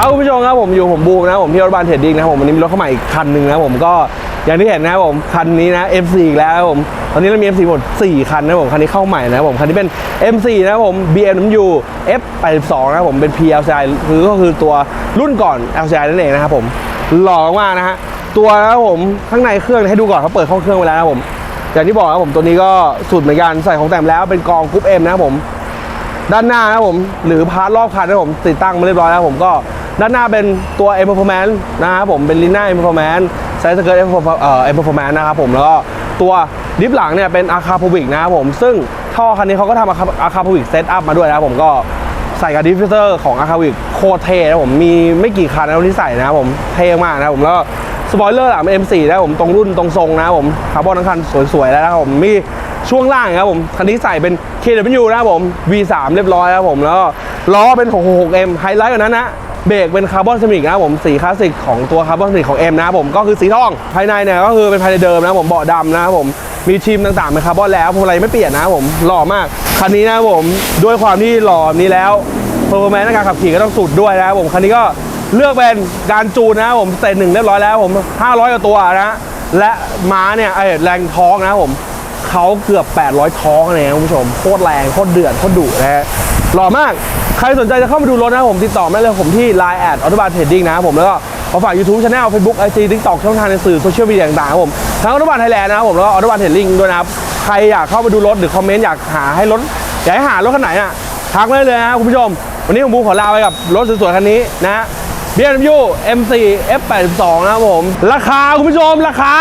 ครับคุณผู้ชมครับผมอยู่ผมบูมนะผมที่รถบานเทรดดิ้งนะผมวันนี้มีรถเข้ามาอีกคันหนึ่งนะผมก็อย่างที่เห็นนะผมคันนี้นะ F4 อีกแล้วผมตอนนี้เรามี F4 หมด 4 คันนะผมคันนี้เข้าใหม่นะผมคันนี้เป็น M4 นะผม BMW F82 นะผมเป็น PLCI คือก็คือตัวรุ่นก่อน LCI นั่นเองนะครับผมหล่อมากๆนะฮะตัวนะผมข้างในเครื่องให้ดูก่อนเขาเปิดห้องเครื่องไว้แล้วนะครับผมอย่างที่บอกนะผมตัวนี้ก็สุดเหมือนกันใส่ของแต่งแล้วเป็นกองกรุ๊ป M นะครับผมด้านหน้านะผมหรือพาร์ทรอบคันนะผมติดตั้งมาเรียบร้อยแล้วผมก็ ด้านหน้าเป็นตัว M Performance นะครับผมเป็น Lina M Performance ไซส์สเกิร์ต M Performance เอ่อ M Performance นะครับผมแล้วก็ตัวดิฟหลังเนี่ยเป็น a c a p o v i c นะครับผม ซึ่งท่อคันนี้เขาก็ทำ a c a p o v i c เซตอัพมาด้วยนะครับผมก็ใส่กับดิฟฟิวเซอร์ของ a c a p o v i c โคเทนะครับผมมีไม่กี่คันนะที่ใส่นะครับผมเท่มากนะครับผมแล้วสปอยเลอร์หลังเป็น M4 นะครับผมตรงรุ่นตรงทรงนะครับผมคาร์บอนทั้งคันสวยๆแล้วนะครับผมมีช่วงล่างครับผมคันนี้ใส่เป็น KW นะครับผม V3 เรียบร้อยครับผมแล้วล้อเป็น 66M ไฮไลท์กว่านั้นนะ เบรกเป็นคาร์บอนเซมิกนะผมสีคลาสสิกของตัวคาร์บอนเซมิกของ M นะผมก็คือสีทองภายในเนี่ยก็คือเป็นภายในเดิมนะผมเบาะดำนะผมมีชิมต่างๆเป็นคาร์บอนแล้วพวงมาลัยไม่เปลี่ยนนะผมหล่อมากคันนี้นะผมด้วยความที่หล่อนี้แล้วเพอร์ฟอร์แมนซ์ในการขับขี่ก็ต้องสุดด้วยนะผมคันนี้ก็เลือกเป็นการจูนนะผมเสร็จหนึ่งเรียบร้อยแล้วผม 500กว่าตัวนะและม้าเนี่ยไอ้แรงท้องนะผม เขาเกือบ 800 ท้องเลยนะคุณผู้ชมโคตรแรงโคตรเดือดโคตรดุนะฮะหล่อมากใครสนใจจะเข้ามาดูรถนะครับผมติดต่อมาได้เลยผมที่ Line แอดออโตบาร์เทรดดิ้งนะครับผมแล้วก็ขอฝาก YouTube Channel Facebook IG TikTok ช่องทางในสื่อโซเชียลมีเดียต่างๆครับผมทั้งออโตบาร์ไทยแลนด์นะครับผมแล้วก็ออโตบาร์เทรดดิ้งด้วยนะครับใครอยากเข้ามาดูรถหรือคอมเมนต์อยากหาให้รถอยากให้หารถคันไหนอะทักมาได้เลยนะครับคุณผู้ชม วันนี้ผมบูขอลาไปกับรถสวยๆคันนี้นะฮะ BMW M4 F82 นะครับผม ราคาคุณผู้ชมราคา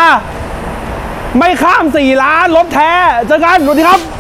ไม่ข้าม4ล้านรถแท้เจอกันสวัสดีครับ